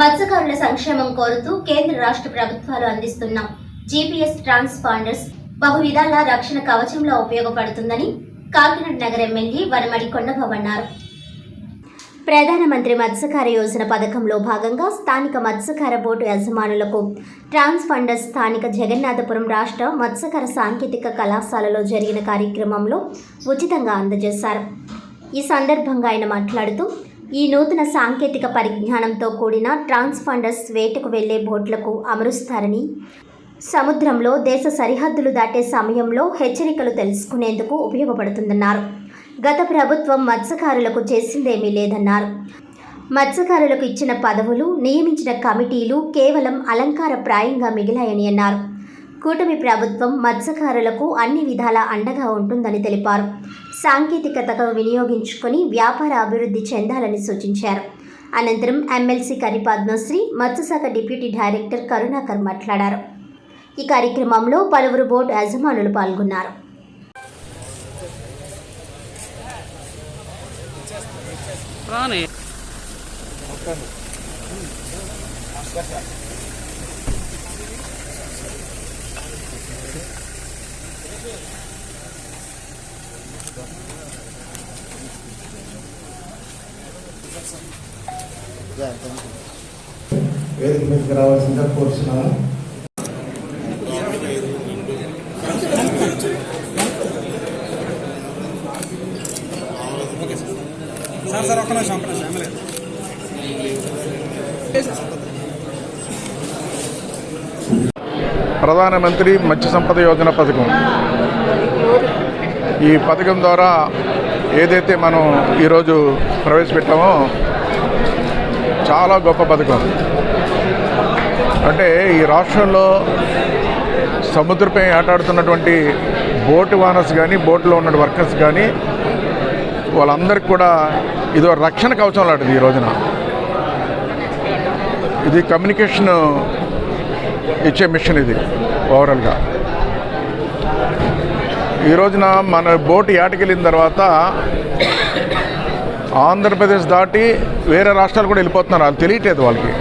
మత్స్యకారుల సంక్షేమం కోరుతూ కేంద్ర రాష్ట్ర ప్రభుత్వాలు అందిస్తున్న జీపీఎస్ ట్రాన్స్పాండర్స్ బహువిధాల రక్షణ కవచంలో ఉపయోగపడుతుందని కాకినాడ నగర ఎమ్మెల్యే వనమడి కొండబాబు అన్నారు. ప్రధానమంత్రి మత్స్యకార యోజన పథకంలో భాగంగా స్థానిక మత్స్యకార బోటు యజమానులకు ట్రాన్స్ఫండర్స్ స్థానిక జగన్నాథపురం రాష్ట్ర మత్స్యకార సాంకేతిక కళాశాలలో జరిగిన కార్యక్రమంలో ఉచితంగా అందజేశారు. ఈ సందర్భంగా ఆయన మాట్లాడుతూ ఈ నూతన సాంకేతిక పరిజ్ఞానంతో కూడిన ట్రాన్స్ఫండర్స్ వేటకు వెళ్ళే బోట్లకు అమరుస్తారని సముద్రంలో దేశ సరిహద్దులు దాటే సమయంలో హెచ్చరికలు తెలుసుకునేందుకు ఉపయోగపడుతుందన్నారు. గత ప్రభుత్వం మత్స్యకారులకు చేసిందేమీ లేదన్నారు. మత్స్యకారులకు ఇచ్చిన పదవులు నియమించిన కమిటీలు కేవలం అలంకార ప్రాయంగా మిగిలాయని అన్నారు. కూటమి ప్రభుత్వం మత్స్యకారులకు అన్ని విధాల అండగా ఉంటుందని తెలిపారు. సాంకేతికతను వినియోగించుకొని వ్యాపార అభివృద్ధి చెందాలని సూచించారు. అనంతరం ఎమ్మెల్సీ కరి పద్మశ్రీ మత్స్యశాఖ డిప్యూటీ డైరెక్టర్ కరుణాకర్ మాట్లాడారు. ఈ కార్యక్రమంలో పలువురు బోర్డు యజమానులు పాల్గొన్నారు. వేదిక మీదకి రావాల్సిందిగా కోరుతున్నాము సార్ సార్ ఒక్క నిమిషం ఒక్క నిమిషం ఎమ్మెల్యే. ప్రధానమంత్రి మత్స్య సంపద యోజన పథకం. ఈ పథకం ద్వారా ఏదైతే మనం ఈరోజు ప్రవేశపెట్టామో చాలా గొప్ప పథకం. అంటే ఈ రాష్ట్రంలో సముద్రపై ఆటాడుతున్నటువంటి బోటు వానర్స్ కానీ బోట్లో ఉన్న వర్కర్స్ కానీ వాళ్ళందరికీ కూడా ఇది రక్షణ కవచం లాంటిది ఈ రోజున. ఇది కమ్యూనికేషన్ ఇచ్చే మిషన్ ఇది ఓవరాల్గా. ఈ రోజున మన బోటు ఏటకెళ్ళిన తర్వాత ఆంధ్రప్రదేశ్ దాటి వేరే రాష్ట్రాలు కూడా వెళ్ళిపోతున్నారు. వాళ్ళు తెలియట్లేదు వాళ్ళకి.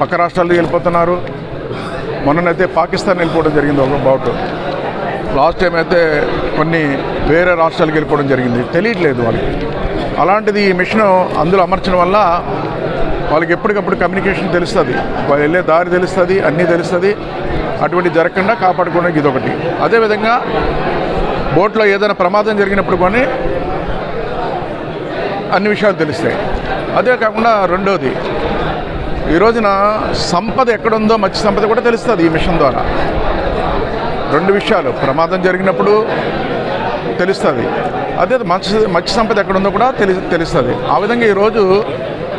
పక్క రాష్ట్రాలు వెళ్ళిపోతున్నారు. మొన్ననైతే పాకిస్తాన్ వెళ్ళిపోవడం జరిగింది ఒక బౌట్. లాస్ట్ టైం అయితే కొన్ని వేరే రాష్ట్రాలకు వెళ్ళిపోవడం జరిగింది. తెలియట్లేదు వాళ్ళకి. అలాంటిది ఈ మిషన్ అందులో అమర్చడం వల్ల వాళ్ళకి ఎప్పటికప్పుడు కమ్యూనికేషన్ తెలుస్తుంది. వాళ్ళు వెళ్ళే దారి తెలుస్తుంది అన్నీ తెలుస్తుంది. అటువంటి జరగకుండా కాపాడుకోవడానికి ఇదొకటి. అదేవిధంగా బోట్లో ఏదైనా ప్రమాదం జరిగినప్పుడు కానీ అన్ని విషయాలు తెలుస్తాయి. అదే కాకుండా రెండోది ఈ రోజున సంపద ఎక్కడుందో మత్స్య సంపద కూడా తెలుస్తుంది ఈ మిషన్ ద్వారా. రెండు విషయాలు ప్రమాదం జరిగినప్పుడు తెలుస్తుంది. అదే మత్స్య మత్స్య సంపద ఎక్కడుందో కూడా తెలి తెలుస్తుంది. ఆ విధంగా ఈరోజు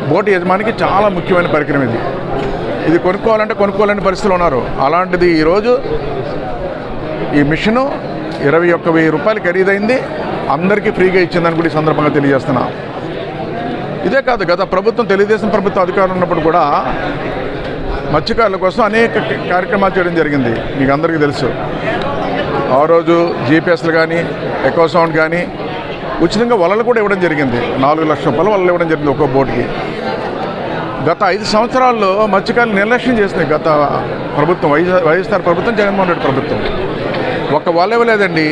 బోటు యజమానికి చాలా ముఖ్యమైన పరికరం ఇది. ఇది కొనుక్కోవాలంటే కొనుక్కోలేని పరిస్థితులు ఉన్నారు. అలాంటిది ఈరోజు ఈ మిషను ఇరవై ఒక్క వెయ్యి రూపాయలు ఖరీదైంది. అందరికీ ఫ్రీగా ఇచ్చిందని కూడా ఈ సందర్భంగా తెలియజేస్తున్నాను ఇదే కాదు గత ప్రభుత్వం తెలుగుదేశం ప్రభుత్వం అధికారం ఉన్నప్పుడు కూడా మత్స్యకారుల కోసం అనేక కార్యక్రమాలు చేయడం జరిగింది. మీకు అందరికీ తెలుసు. ఆ రోజు జీపీఎస్లు కానీ ఎకో సౌండ్ కానీ ఉచితంగా వలలు కూడా ఇవ్వడం జరిగింది. నాలుగు లక్షల రూపాయలు వలలు ఇవ్వడం జరిగింది ఒక్కో బోటుకి. గత ఐదు సంవత్సరాల్లో మత్స్యకారులు నిర్లక్ష్యం చేసినాయి గత ప్రభుత్వం వైఎస్ వైఎస్ఆర్ ప్రభుత్వం జగన్మోహన్ రెడ్డి ప్రభుత్వం. ఒక వల ఇవ్వలేదండి.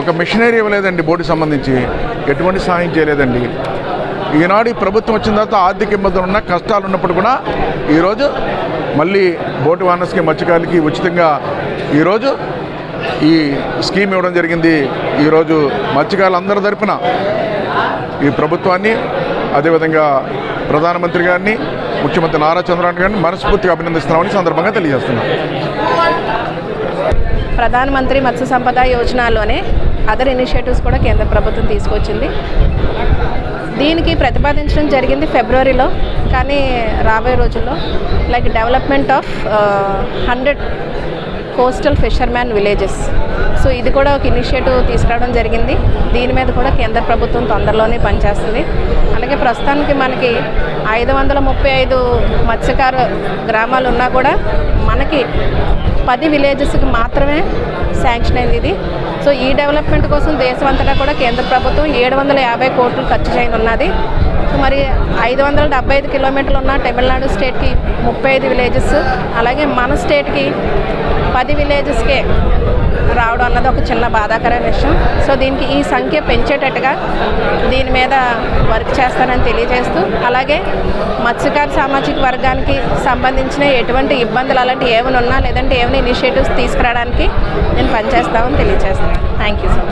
ఒక మిషనరీ ఇవ్వలేదండి బోటుకి సంబంధించి. ఎటువంటి సహాయం చేయలేదండి. ఈనాడు ఈ ప్రభుత్వం వచ్చిన తర్వాత ఆర్థిక ఇబ్బందులు ఉన్న కష్టాలు ఉన్నప్పుడు కూడా ఈరోజు మళ్ళీ బోటు వానర్స్కి మత్స్యకారులకి ఉచితంగా ఈరోజు ఈ స్కీమ్ ఇవ్వడం జరిగింది. ఈరోజు మత్స్యకారులందరి తరపున ఈ ప్రభుత్వాన్ని అదేవిధంగా ప్రధానమంత్రి గారిని ముఖ్యమంత్రి నారా చంద్రబాబు గారిని మనస్ఫూర్తిగా అభినందిస్తున్నామని సందర్భంగా తెలియజేస్తున్నాం. ప్రధానమంత్రి మత్స్య సంపద యోజనలోనే అదర్ ఇనిషియేటివ్స్ కూడా కేంద్ర ప్రభుత్వం తీసుకొచ్చింది. దీనికి ప్రతిపాదించడం జరిగింది ఫిబ్రవరిలో కానీ రాబోయే రోజుల్లో like development of hundred coastal fisherman villages so ఇది కూడా ఒక ఇనిషియేటివ్ తీసుకురావడం జరిగింది. దీని మీద కూడా కేంద్ర ప్రభుత్వం తొందరలోనే పనిచేస్తుంది. అలాగే ప్రస్తుతానికి మనకి ఐదు వందల ముప్పై ఐదు మత్స్యకార గ్రామాలు ఉన్నా కూడా మనకి పది విలేజెస్కి మాత్రమే శాంక్షన్ అయింది ఇది. సో ఈ డెవలప్మెంట్ కోసం దేశమంతటా కూడా కేంద్ర ప్రభుత్వం ఏడు వందల యాభై కోట్లు ఖర్చు చేయనున్నది. మరి ఐదు వందల డెబ్బై ఐదు కిలోమీటర్లు ఉన్న తమిళనాడు స్టేట్కి ముప్పై ఐదు విలేజెస్ అలాగే మన స్టేట్కి పది విలేజెస్కే రావడం అన్నది ఒక చిన్న బాధాకరమైన విషయం. సో దీనికి ఈ సంఖ్య పెంచేటట్టుగా దీని మీద వర్క్ చేస్తానని తెలియజేస్తూ అలాగే మత్స్యకార సామాజిక వర్గానికి సంబంధించిన ఎటువంటి ఇబ్బందులు అలాంటివి ఏమైనా ఉన్నా లేదంటే ఏమైనా ఇనిషియేటివ్స్ తీసుకురావడానికి నేను పనిచేస్తామని తెలియజేస్తాను థ్యాంక్ యూ సార్